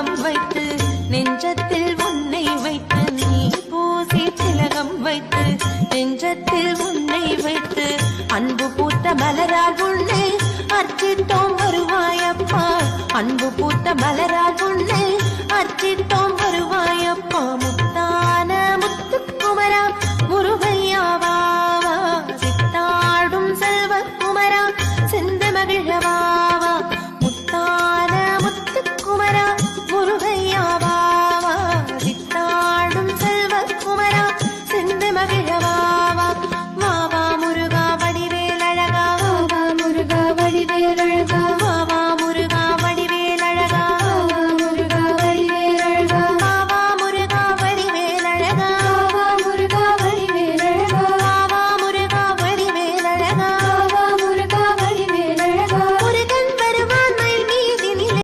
திலகம் வைத்து நெஞ்சத்தில் உன்னை வைத்து நீ பூசி திலகம் வைத்து நெஞ்சத்தில் உன்னை வைத்து அன்பு பூத்த மலரால் உள்ளே அர்ச்சித்தோம் வருவாயப்பா. அன்பு பூத்த மலரால் உள்ளே அர்ச்சித்தோம் வருவாயப்பா. முத்தான முத்துக்குமரா முருகையாவா சித்தாடும் செல்வக்குமரா செந்த மகிழவா?